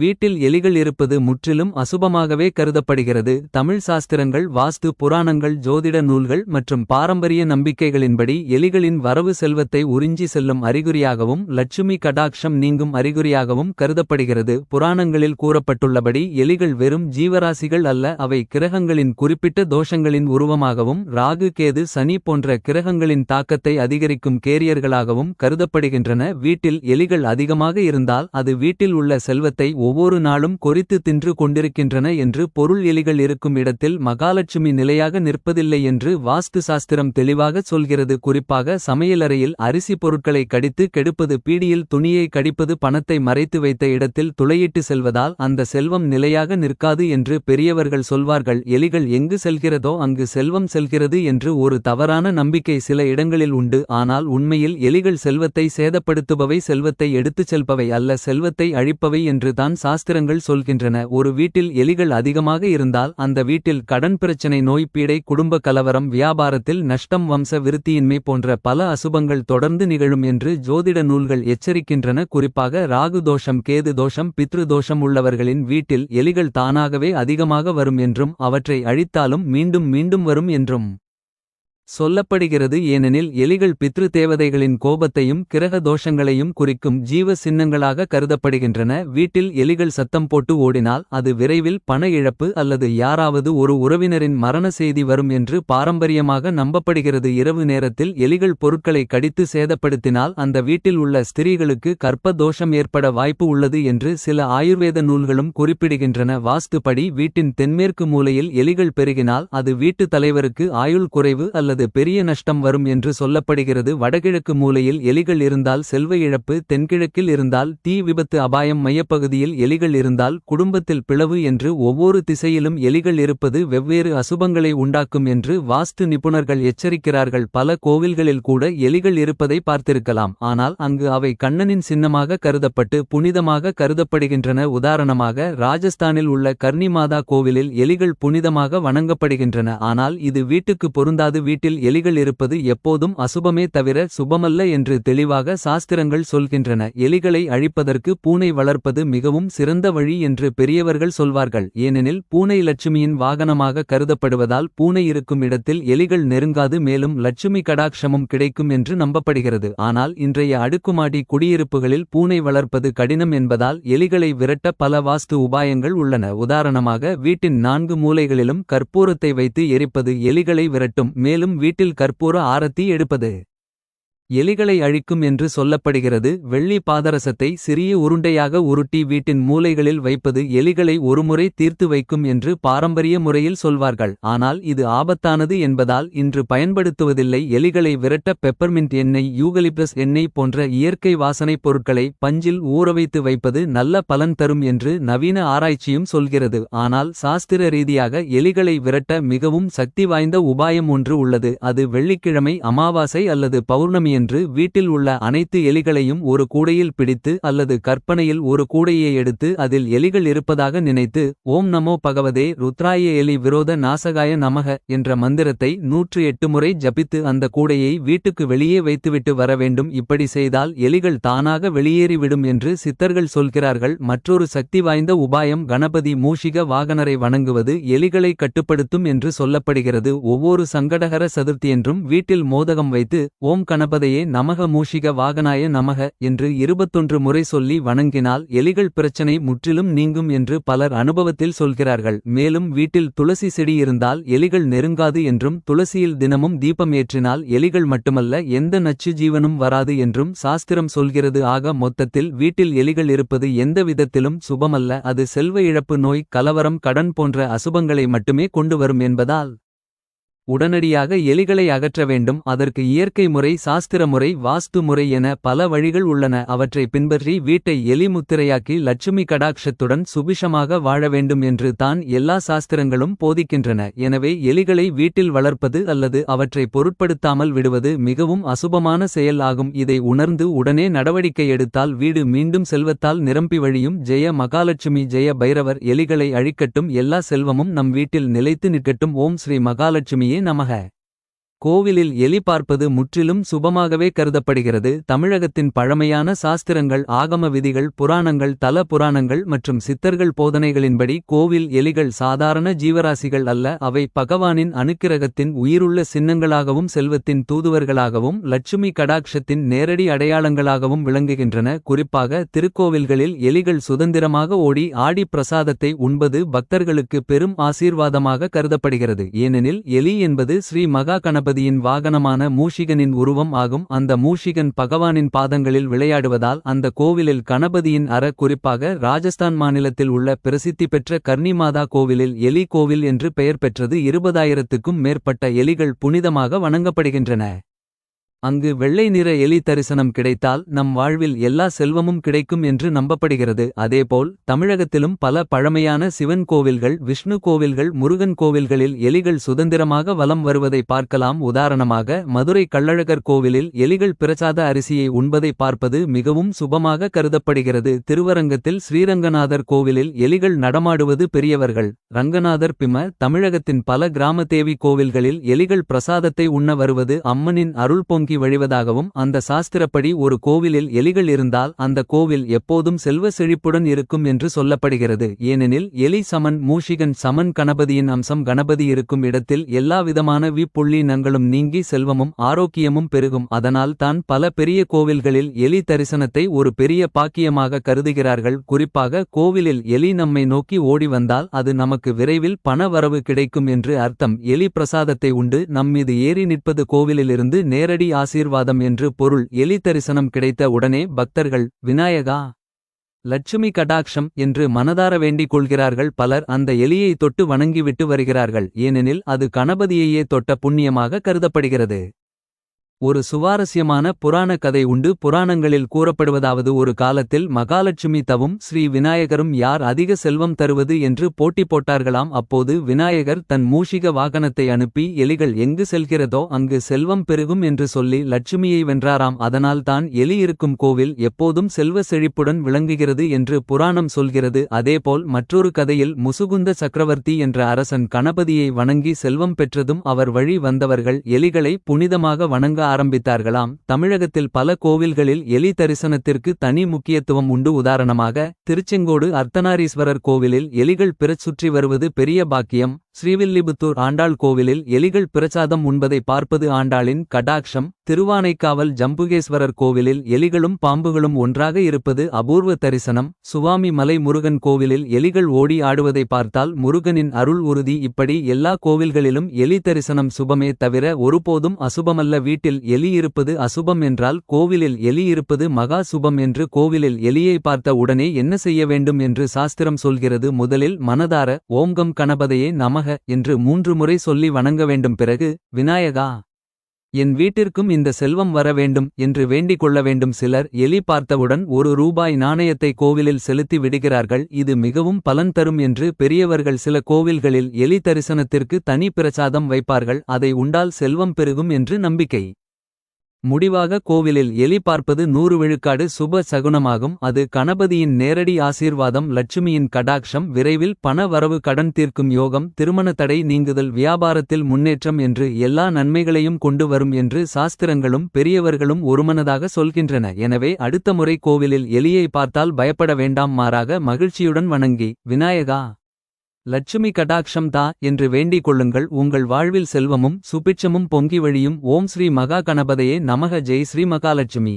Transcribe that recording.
வீட்டில் எலிகள் இருப்பது முற்றிலும் அசுபமாகவே கருதப்படுகிறது. தமிழ் சாஸ்திரங்கள் வாஸ்து புராணங்கள் ஜோதிட நூல்கள் மற்றும் பாரம்பரிய நம்பிக்கைகளின்படி எலிகளின் வரவு செல்வத்தை உறிஞ்சி செல்லும் அறிகுறியாகவும் லட்சுமி கடாக்ஷம் நீங்கும் அறிகுறியாகவும் கருதப்படுகிறது. புராணங்களில் கூறப்பட்டுள்ளபடி எலிகள் வெறும் ஜீவராசிகள் அல்ல அவை கிரகங்களின் குறிப்பிட்ட தோஷங்களின் உருவமாகவும் ராகு கேது சனி போன்ற கிரகங்களின் தாக்கத்தை அதிகரிக்கும் கேரியர்களாகவும் கருதப்படுகின்றன. வீட்டில் எலிகள் அதிகமாக இருந்தால் அது வீட்டில் உள்ள செல்வத்தை ஒவ்வொரு நாளும் கொறித்து தின்று கொண்டிருக்கின்றன என்று பொருள் எலிகள் இருக்கும் இடத்தில் மகாலட்சுமி நிலையாக நிற்பதில்லை என்று வாஸ்து சாஸ்திரம் தெளிவாக சொல்கிறது. குறிப்பாக சமையலறையில் அரிசி பொருட்களை கடித்து கெடுப்பது பீடியில் துணியை கடிப்பது பணத்தை மறைத்து வைத்த இடத்தில் துளையிட்டு செல்வதால் அந்த செல்வம் நிலையாக நிற்காது என்று பெரியவர்கள் சொல்வார்கள். எலிகள் எங்கு செல்கிறதோ அங்கு செல்வம் செல்கிறது என்று ஒரு தவறான நம்பிக்கை சில இடங்களில் உண்டு. ஆனால் உண்மையில் எலிகள் செல்வத்தை சேதப்படுத்துபவை செல்வத்தை எடுத்துச் செல்பவை அல்ல செல்வத்தை அழிப்பவை என்று தான் சாஸ்திரங்கள் சொல்கின்றன. ஒரு வீட்டில் எலிகள் அதிகமாக இருந்தால் அந்த வீட்டில் கடன் பிரச்சனை நோய் பீடை குடும்ப கலவரம் வியாபாரத்தில் நஷ்டம் வம்ச விருத்தியின்மை போன்ற பல அசுபங்கள் தொடர்ந்து நிகழும் என்று ஜோதிட நூல்கள் எச்சரிக்கின்றன. குறிப்பாக ராகு தோஷம் கேது தோஷம் பித்ரு தோஷம் உள்ளவர்களின் வீட்டில் எலிகள் தானாகவே அதிகமாக வரும் என்றும் அவற்றை அழித்தாலும் மீண்டும் மீண்டும் வரும் என்றும். சொல்லப்படுகிறது ஏனெனில் எலிகள் பித்ரு தேவதைகளின் கோபத்தையும் கிரக தோஷங்களையும் குறிக்கும் ஜீவ சின்னங்களாக கருதப்படுகின்றன. வீட்டில் எலிகள் சத்தம் போட்டு ஓடினால் அது விரைவில் பண இழப்பு அல்லது யாராவது ஒரு உறவினரின் மரண செய்தி வரும் என்று பாரம்பரியமாக நம்பப்படுகிறது. இரவு நேரத்தில் எலிகள் பொருட்களை கடித்து சேதப்படுத்தினால் அந்த வீட்டில் உள்ள ஸ்திரீகளுக்கு கற்ப தோஷம் ஏற்பட வாய்ப்பு உள்ளது என்று சில ஆயுர்வேத நூல்களும் குறிப்பிடுகின்றன. வாஸ்துபடி வீட்டின் தென்மேற்கு மூலையில் எலிகள் பெருகினால் அது வீட்டு தலைவருக்கு ஆயுள் குறைவு அல்லது பெரிய நஷ்டம் வரும் என்று சொல்லப்படுகிறது. வடகிழக்கு மூலையில் எலிகள் இருந்தால் செல்வ இழப்பு தென்கிழக்கில் இருந்தால் தீ விபத்து அபாயம் மையப்பகுதியில் எலிகள் இருந்தால் குடும்பத்தில் பிளவு என்று ஒவ்வொரு திசையிலும் எலிகள் இருப்பது வெவ்வேறு அசுபங்களை உண்டாக்கும் என்று வாஸ்து நிபுணர்கள் எச்சரிக்கிறார்கள். பல கோவில்களில் கூட எலிகள் இருப்பதை பார்த்திருக்கலாம். ஆனால் அங்கு அவை கண்ணனின் சின்னமாக கருதப்பட்டு புனிதமாக கருதப்படுகின்றன. உதாரணமாக ராஜஸ்தானில் உள்ள கர்ணிமாதா கோவிலில் எலிகள் புனிதமாக வணங்கப்படுகின்றன. ஆனால் இது வீட்டுக்கு பொருந்தாது. வீட்டில் எலிகள் இருப்பது எப்போதும் அசுபமே தவிர சுபமல்ல என்று தெளிவாக சாஸ்திரங்கள் சொல்கின்றன. எலிகளை அழிப்பதற்கு பூனை வளர்ப்பது மிகவும் சிறந்த வழி என்று பெரியவர்கள் சொல்வார்கள். ஏனெனில் பூனை லட்சுமியின் வாகனமாக கருதப்படுவதால் பூனை இருக்கும் இடத்தில் எலிகள் நெருங்காது மேலும் லட்சுமி கடாட்சமும் கிடைக்கும் என்று நம்பப்படுகிறது. ஆனால் இன்றைய அடுக்குமாடி குடியிருப்புகளில் பூனை வளர்ப்பது கடினம் என்பதால் எலிகளை விரட்ட பல வாஸ்து உபாயங்கள் உள்ளன. உதாரணமாக வீட்டின் நான்கு மூலைகளிலும் கற்பூரத்தை வைத்து எரிப்பது எலிகளை விரட்டும். மேலும் வீட்டில் கற்பூர ஆரத்தி எடுப்பது. எலிகளை அழிக்கும் என்று சொல்லப்படுகிறது. வெள்ளி பாதரசத்தை சிறிய உருண்டையாக உருட்டி வீட்டின் மூலைகளில் வைப்பது எலிகளை ஒருமுறை தீர்த்து வைக்கும் என்று பாரம்பரிய முறையில் சொல்வார்கள். ஆனால் இது ஆபத்தானது என்பதால் இன்று பயன்படுத்துவதில்லை. எலிகளை விரட்ட பெப்பர்மின்ட் எண்ணெய் யூகலிப்டஸ் எண்ணெய் போன்ற இயற்கை வாசனைப் பொருட்களை பஞ்சில் ஊறவைத்து வைப்பது நல்ல பலன் தரும் என்று நவீன ஆராய்ச்சியும் சொல்கிறது. ஆனால் சாஸ்திர ரீதியாக எலிகளை விரட்ட மிகவும் சக்தி வாய்ந்த உபாயம் ஒன்று உள்ளது. அது வெள்ளிக்கிழமை அமாவாசை அல்லது பௌர்ணமி என்று வீட்டில் உள்ள அனைத்து எலிகளையும் ஒரு கூடையில் பிடித்து அல்லது கற்பனையில் ஒரு கூடையை எடுத்து அதில் எலிகள் இருப்பதாக நினைத்து ஓம் நமோ பகவதே ருத்ராய எலி விரோத நாசகாய நமக என்ற மந்திரத்தை நூற்று எட்டு முறை ஜபித்து அந்த கூடையை வீட்டுக்கு வெளியே வைத்துவிட்டு வர வேண்டும். இப்படி செய்தால் எலிகள் தானாக வெளியேறிவிடும் என்று சித்தர்கள் சொல்கிறார்கள். மற்றொரு சக்தி வாய்ந்த உபாயம் கணபதி மூஷிக வாகனரை வணங்குவது எலிகளை கட்டுப்படுத்தும் என்று சொல்லப்படுகிறது. ஒவ்வொரு சங்கடகர சதுர்த்தியன்றும் வீட்டில் மோதகம் வைத்து ஓம் கணபதி கணபதையே நமக மூஷிக வாகனாய நமக என்று இருபத்தொன்று முறை சொல்லி வணங்கினால் எலிகள் பிரச்சனை முற்றிலும் நீங்கும் என்று பலர் அனுபவத்தில் சொல்கிறார்கள். மேலும் வீட்டில் துளசி செடி இருந்தால் எலிகள் நெருங்காது என்றும் துளசியில் தினமும் தீபம் ஏற்றினால் எலிகள் மட்டுமல்ல எந்த நச்சு ஜீவனும் வராது என்றும் சாஸ்திரம் சொல்கிறது. ஆக மொத்தத்தில் வீட்டில் எலிகள் இருப்பது எந்த விதத்திலும் சுபமல்ல. அது செல்வ இழப்பு நோய் கலவரம் கடன் போன்ற அசுபங்களை மட்டுமே கொண்டு வரும் என்பதால் உடனடியாக எலிகளை அகற்ற வேண்டும். அதற்கு இயற்கை முறை சாஸ்திர முறை வாஸ்து முறை என பல வழிகள் உள்ளன. அவற்றை பின்பற்றி வீட்டை எலி முத்திரையாக்கி லட்சுமி கடாட்சத்துடன் சுபிஷமாக வாழ வேண்டும் என்று தான் எல்லா சாஸ்திரங்களும் போதிக்கின்றன. எனவே எலிகளை வீட்டில் வளர்ப்பது அல்லது அவற்றை பொருட்படுத்தாமல் விடுவது மிகவும் அசுபமான செயல் ஆகும். இதை உணர்ந்து உடனே நடவடிக்கை எடுத்தால் வீடு மீண்டும் செல்வத்தால் நிரம்பி வழியும். ஜெய மகாலட்சுமி ஜெய பைரவர் எலிகளை அழிக்கட்டும். எல்லா செல்வமும் நம் வீட்டில் நிலைத்து நிற்கட்டும். ஓம் ஸ்ரீ மகாலட்சுமியே நமக. கோவிலில் எலி பார்ப்பது முற்றிலும் சுபமாகவே கருதப்படுகிறது. தமிழகத்தின் பழமையான சாஸ்திரங்கள் ஆகம விதிகள் புராணங்கள் தல புராணங்கள் மற்றும் சித்தர்கள் போதனைகளின்படி கோவில் எலிகள் சாதாரண ஜீவராசிகள் அல்ல. அவை பகவானின் அனுக்கிரகத்தின் உயிருள்ள சின்னங்களாகவும் செல்வத்தின் தூதுவர்களாகவும் லட்சுமி கடாக்ஷத்தின் நேரடி அடையாளங்களாகவும் விளங்குகின்றன. குறிப்பாக திருக்கோவில்களில் எலிகள் சுதந்திரமாக ஓடி ஆடி பிரசாதத்தை உண்பது பக்தர்களுக்கு பெரும் ஆசீர்வாதமாக கருதப்படுகிறது. ஏனெனில் எலி என்பது ஸ்ரீ மகா பார்வதியின் வாகனமான மூஷிகனின் உருவம் ஆகும். அந்த மூஷிகன் பகவானின் பாதங்களில் விளையாடுவதால் அந்த கோவிலில் கணபதியின் அற குறிப்பாக ராஜஸ்தான் மாநிலத்தில் உள்ள பிரசித்தி பெற்ற கர்ணிமாதா கோவிலில் எலி கோவில் என்று பெயர் பெற்றது இருபதாயிரத்துக்கும் மேற்பட்ட எலிகள் புனிதமாக வணங்கப்படுகின்றன. அங்கு வெள்ளை நிற எலி தரிசனம் கிடைத்தால் நம் வாழ்வில் எல்லா செல்வமும் கிடைக்கும் என்று நம்பப்படுகிறது. அதேபோல் தமிழகத்திலும் பல பழமையான சிவன் கோவில்கள் விஷ்ணு கோவில்கள் முருகன் கோவில்களில் எலிகள் சுதந்திரமாக வலம் வருவதை பார்க்கலாம். உதாரணமாக மதுரை கள்ளழகர் கோவிலில் எலிகள் பிரசாத அரிசியை உண்பதை பார்ப்பது மிகவும் சுபமாக கருதப்படுகிறது. திருவரங்கத்தில் ஸ்ரீரங்கநாதர் கோவிலில் எலிகள் நடமாடுவது பெரியவர்கள். ரங்கநாதர் பிம தமிழகத்தின் பல கிராம தேவி கோவில்களில் எலிகள் பிரசாதத்தை உண்ண வருவது அம்மனின் அருள் பொங்கி வழிவதாகவும் அந்த சாஸ்திரப்படி ஒரு கோவிலில் எலிகள் இருந்தால் அந்த கோவில் எப்போதும் செல்வ செழிப்புடன் இருக்கும் என்று சொல்லப்படுகிறது. ஏனெனில் எலி சமன் மூஷிகன் சமன் கணபதியின் அம்சம் கணபதி இருக்கும் இடத்தில் எல்லாவிதமான விப்புள்ளி நங்களும் நீங்கி செல்வமும் ஆரோக்கியமும் பெருகும். அதனால் தான் பல பெரிய கோவில்களில் எலி தரிசனத்தை ஒரு பெரிய பாக்கியமாக கருதுகிறார்கள். குறிப்பாக கோவிலில் எலி நம்மை நோக்கி ஓடி வந்தால் அது நமக்கு விரைவில் பண வரவு கிடைக்கும் என்று அர்த்தம். எலி பிரசாதத்தை உண்டு நம்மீது ஏறி நிற்பது கோவிலிலிருந்து நேரடி ஆசீர்வாதம் என்று பொருள் எலி தரிசனம் கிடைத்த உடனே பக்தர்கள் விநாயகா! லட்சுமி கடாக்ஷம் என்று மனதார வேண்டிக் கொள்கிறார்கள் பலர். அந்த எலியை தொட்டு வணங்கிவிட்டு வருகிறார்கள். ஏனெனில் அது கணபதியையே தொட்ட புண்ணியமாக கருதப்படுகிறது. ஒரு சுவாரஸ்யமான புராண கதை உண்டு. புராணங்களில் கூறப்படுவதாவது ஒரு காலத்தில் மகாலட்சுமி தவும் ஸ்ரீ விநாயகரும் யார் அதிக செல்வம் தருவது என்று போட்டி போட்டார்களாம். அப்போது விநாயகர் தன் மூஷிக வாகனத்தை அனுப்பி எலிகள் எங்கு செல்கிறதோ அங்கு செல்வம் பெருகும் என்று சொல்லி லட்சுமியை வென்றாராம். அதனால் தான் எலி இருக்கும் கோவில் எப்போதும் செல்வ செழிப்புடன் விளங்குகிறது என்று புராணம் சொல்கிறது. அதேபோல் மற்றொரு கதையில் முசுகுந்த சக்கரவர்த்தி என்ற அரசன் கணபதியை வணங்கி செல்வம் பெற்றதும் அவர் வழி வந்தவர்கள் எலிகளை புனிதமாக வணங்க ஆரம்பித்தார்களாம். தமிழகத்தில் பல கோவில்களில் எலி தரிசனத்திற்கு தனி முக்கியத்துவம் உண்டு. உதாரணமாக திருச்செங்கோடு அர்த்தநாரீஸ்வரர் கோவிலில் எலிகள் பிறச் சுற்றி வருவது பெரிய பாக்கியம். ஸ்ரீவில்லிபுத்தூர் ஆண்டாள் கோவிலில் எலிகள் பிரசாதம் உண்பதை பார்ப்பது ஆண்டாளின் கடாக்ஷம் திருவானைக்காவல் ஜம்புகேஸ்வரர் கோவிலில் எலிகளும் பாம்புகளும் ஒன்றாக இருப்பது அபூர்வ தரிசனம். சுவாமி மலை முருகன் கோவிலில் எலிகள் ஓடி ஆடுவதை பார்த்தால் முருகனின் அருள் உறுதி. இப்படி எல்லா கோவில்களிலும் எலி தரிசனம் சுபமே தவிர ஒருபோதும் அசுபமல்ல. வீட்டில் எலி இருப்பது அசுபம் என்றால் கோவிலில் எலி இருப்பது மகா சுபம் என்று கோவிலில் எலியை பார்த்த உடனே என்ன செய்ய வேண்டும் என்று சாஸ்திரம் சொல்கிறது. முதலில் மனதார ஓம்கம் கணபதையே நம விநாயகமாக என்று மூன்று முறை சொல்லி வணங்க வேண்டும் பிறகு விநாயகா என் வீட்டிற்கும் இந்த செல்வம் வர வேண்டும் என்று வேண்டிக் கொள்ள வேண்டும் சிலர். எலி பார்த்தவுடன் ஒரு ரூபாய் நாணயத்தை கோவிலில் செலுத்தி விடுகிறார்கள். இது மிகவும் பலன் தரும் என்று பெரியவர்கள் சில கோவில்களில் எலி தரிசனத்திற்கு தனி பிரசாதம் வைப்பார்கள். அதை உண்டால் செல்வம் பெருகும் என்று நம்பிக்கை. முடிவாக கோவிலில் எலி பார்ப்பது நூறு விழுக்காடு சுப சகுனமாகும். அது கணபதியின் நேரடி ஆசீர்வாதம் லட்சுமியின் கடாக்ஷம் விரைவில் பண வரவு கடன் தீர்க்கும் யோகம் திருமண தடை நீங்குதல் வியாபாரத்தில் முன்னேற்றம் என்று எல்லா நன்மைகளையும் கொண்டு வரும் என்று சாஸ்திரங்களும் பெரியவர்களும் ஒருமனதாக சொல்கின்றன. எனவே அடுத்த முறை கோவிலில் எலியை பார்த்தால் பயப்பட வேண்டாம். மாறாக மகிழ்ச்சியுடன் வணங்கி. விநாயகா! லட்சுமி கடாக்ஷம் தா என்று வேண்டிக் கொள்ளுங்கள். உங்கள் வாழ்வில் செல்வமும் சுபிட்சமும் பொங்கி வழியும் ஓம் ஸ்ரீ மகா கணபதையே நமக. ஜெய் ஸ்ரீ மகாலட்சுமி.